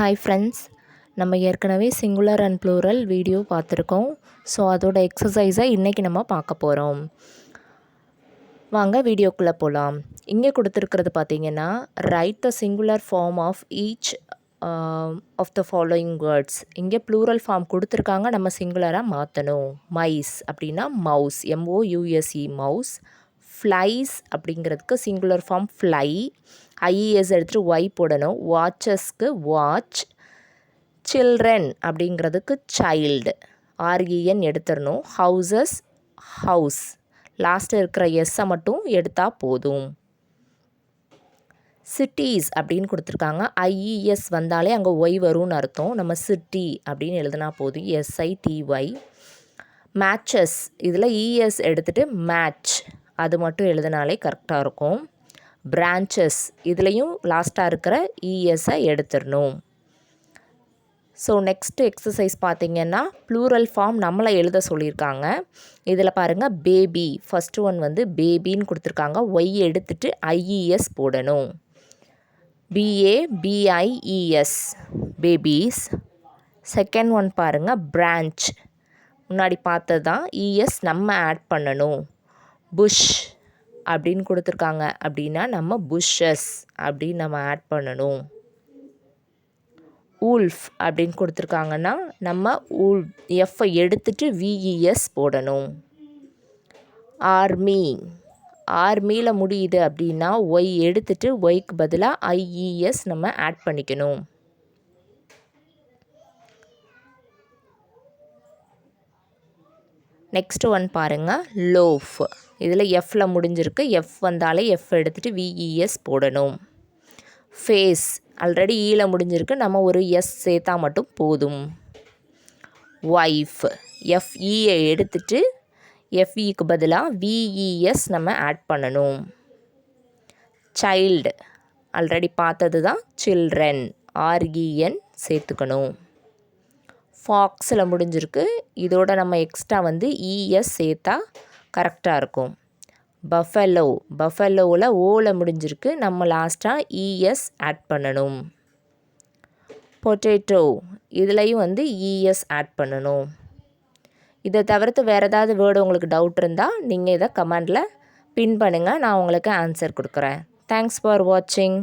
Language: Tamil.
ஹாய் ஃப்ரெண்ட்ஸ் நம்ம ஏற்கனவே சிங்குலர் அண்ட் ப்ளூரல் வீடியோ பார்த்துருக்கோம். ஸோ அதோட எக்ஸசைஸை இன்றைக்கி நம்ம பார்க்க போகிறோம் வாங்க வீடியோக்குள்ளே போகலாம் இங்கே கொடுத்துருக்கிறது பார்த்தீங்கன்னா right the singular form of each of the following words இங்கே ப்ளூரல் ஃபார்ம் கொடுத்துருக்காங்க. நம்ம சிங்குலராக மாற்றணும் மைஸ் அப்படின்னா mouse M O U S E mouse flies அப்படிங்கிறதுக்கு singular form fly I E S எடுத்துகிட்டு ஒய் போடணும். வாட்சஸ்க்கு வாட்ச் சில்ட்ரன் அப்படிங்கிறதுக்கு சைல்டு ஆர்இஎன் எடுத்துடணும். ஹவுசஸ் ஹவுஸ் லாஸ்ட்டில் இருக்கிற எஸ்ஸை மட்டும் எடுத்தால் போதும். சிட்டிஸ் அப்படின்னு கொடுத்துருக்காங்க. ஐஇஎஸ் வந்தாலே அங்கே ஒய் வரும்னு அர்த்தம். நம்ம சிட்டி அப்படின்னு எழுதினா போதும். S I T Y matches இதில் இஎஸ் எடுத்துகிட்டு மேட்ச் அது மட்டும் எழுதினாலே கரெக்டாக இருக்கும். பிரான்ச்சஸ் இதுலேயும் லாஸ்ட்டாக இருக்கிற இஎஸ்ஸை எடுத்துடணும். ஸோ நெக்ஸ்ட்டு எக்ஸசைஸ் பார்த்திங்கன்னா ப்ளூரல் ஃபார்ம் நம்மளை எழுத சொல்லியிருக்காங்க. இதில் பாருங்கள் பேபி ஃபஸ்ட்டு ஒன் வந்து பேபின்னு கொடுத்துருக்காங்க. ஒய் எடுத்துட்டு ஐஇஎஸ் போடணும். B A B I E S babies second one பாருங்கள் பிரான்ச் முன்னாடி பார்த்தது தான் இஎஸ் நம்ம ஆட் பண்ணணும். புஷ் அப்படின்னு கொடுத்துருக்காங்க. அப்படின்னா நம்ம புஷ்ஷஸ் அப்படின்னு நம்ம ஆட் பண்ணணும். ஊல்ஃப் அப்படின்னு கொடுத்துருக்காங்கன்னா நம்ம ஊல் எஃப்ஐ எடுத்துட்டு விஇஎஸ் போடணும். ஆர்மி ஆர்மியில் முடியுது அப்படின்னா ஒய் எடுத்துட்டு ஒய்க்கு பதிலாக ஐஇஎஸ் நம்ம ஆட் பண்ணிக்கணும். நெக்ஸ்ட் ஒன் பாருங்கள் லோஃப் இதில் எஃப்பில் முடிஞ்சிருக்கு. எஃப் வந்தாலே எஃப் எடுத்துகிட்டு விஇஎஸ் போடணும். ஃபேஸ் ஆல்ரெடி ஈல முடிஞ்சிருக்கு. நம்ம ஒரு எஸ் சேர்த்தா மட்டும் போதும். ஒய்ஃப் எஃப்இயை எடுத்துட்டு எஃப்இக்கு பதிலாக விஇஎஸ் நம்ம ஆட் பண்ணணும். சைல்டு ஆல்ரெடி பார்த்தது தான். சில்ட்ரன் ஆர்இஎன் சேர்த்துக்கணும். ஃபாக்ஸில் முடிஞ்சிருக்கு. இதோட நம்ம எக்ஸ்ட்ரா வந்து இஎஸ் சேர்த்தா கரெக்டாக இருக்கும். பஃபெல்லோ பஃபலோவில் ஓவில் முடிஞ்சிருக்கு. நம்ம லாஸ்ட்டாக இஎஸ் ஆட் பண்ணணும். பொட்டேட்டோ இதுலேயும் வந்து e, இஎஸ் ஆட் பண்ணணும். இதை தவிர்த்து வேறு ஏதாவது வேர்டு உங்களுக்கு டவுட் இருந்தால் நீங்கள் இதை கமெண்டில் பின் பண்ணுங்கள் நான் உங்களுக்கு ஆன்சர் கொடுக்குறேன். தேங்க்ஸ் ஃபார் வாட்சிங்